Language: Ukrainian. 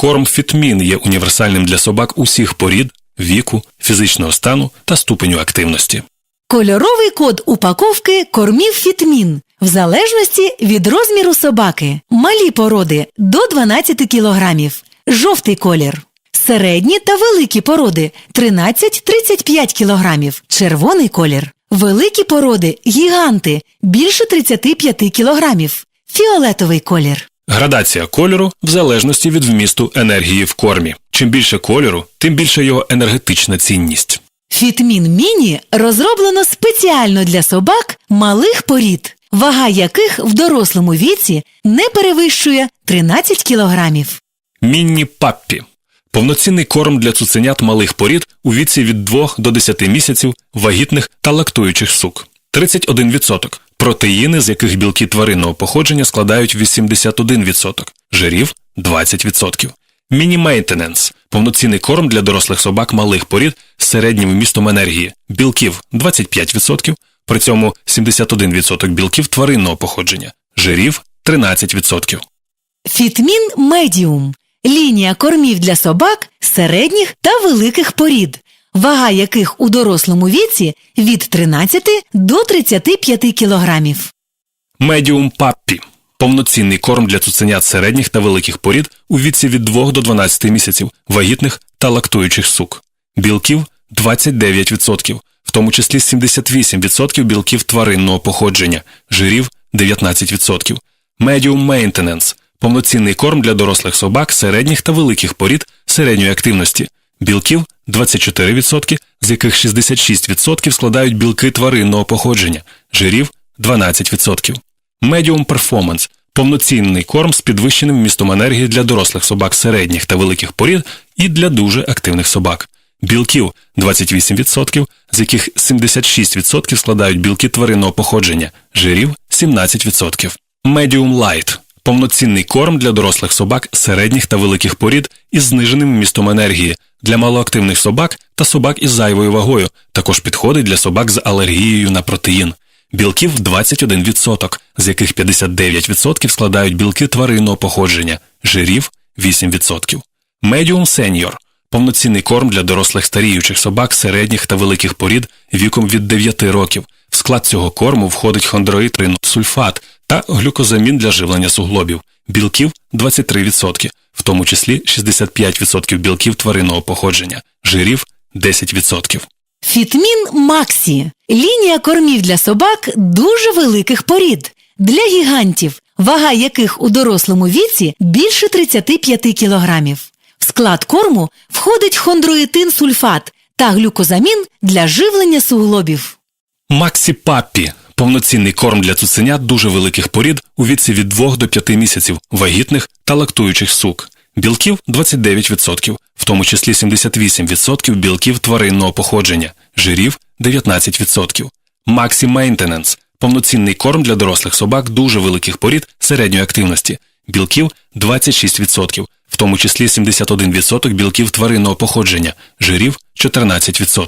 Корм Фітмін є універсальним для собак усіх порід, віку, фізичного стану та ступеню активності. Кольоровий код упаковки кормів Фітмін в залежності від розміру собаки. Малі породи до 12 кілограмів. Жовтий колір. Середні та великі породи 13-35 кілограмів. Червоний колір. Великі породи гіганти більше 35 кілограмів. Фіолетовий колір. Градація кольору в залежності від вмісту енергії в кормі. Чим більше кольору, тим більше його енергетична цінність. Фітмін Міні розроблено спеціально для собак малих порід, вага яких в дорослому віці не перевищує 13 кілограмів. Мінні паппі повноцінний корм для цуценят малих порід у віці від 2 до 10 місяців вагітних та лактуючих сук. 31%. Протеїни, з яких білки тваринного походження складають 81%, жирів 20%. Міні-мейнтененс – повноцінний корм для дорослих собак малих порід з середнім вмістом енергії, білків 25%, при цьому 71% білків тваринного походження, жирів 13%. Фітмін Медіум лінія кормів для собак середніх та великих порід, вага яких у дорослому віці від 13 до 35 кілограмів. Медіум паппі повноцінний корм для цуценят середніх та великих порід у віці від 2 до 12 місяців, вагітних та лактуючих сук. Білків 29%, в тому числі 78% білків тваринного походження, жирів 19%. Медіум мейнтененс повноцінний корм для дорослих собак середніх та великих порід середньої активності, білків 24%, з яких 66% складають білки тваринного походження, жирів 12%. Medium Performance – повноцінний корм з підвищеним вмістом енергії для дорослих собак середніх та великих порід і для дуже активних собак. Білків 28%, з яких 76% складають білки тваринного походження, жирів 17%. Medium Light – повноцінний корм для дорослих собак середніх та великих порід із зниженим вмістом енергії, для малоактивних собак та собак із зайвою вагою, також підходить для собак з алергією на протеїн. Білків 21%, з яких 59% складають білки тваринного походження, жирів 8%. Medium Senior – повноцінний корм для дорослих старіючих собак середніх та великих порід віком від 9 років. В склад цього корму входить хондроїтрин, сульфат та глюкозамін для живлення суглобів, білків 23%, в тому числі 65% білків тваринного походження, жирів 10%. Фітмін Максі лінія кормів для собак дуже великих порід для гігантів, вага яких у дорослому віці більше 35 кілограмів. В склад корму входить хондроїтин сульфат та глюкозамін для живлення суглобів. Максі Паппі – повноцінний корм для цуценят дуже великих порід у віці від 2 до 5 місяців, вагітних та лактуючих сук. Білків 29%, в тому числі 78% білків тваринного походження, жирів 19%. Максі Мейнтененс – повноцінний корм для дорослих собак дуже великих порід середньої активності, білків 26%, в тому числі 71% білків тваринного походження, жирів 14%.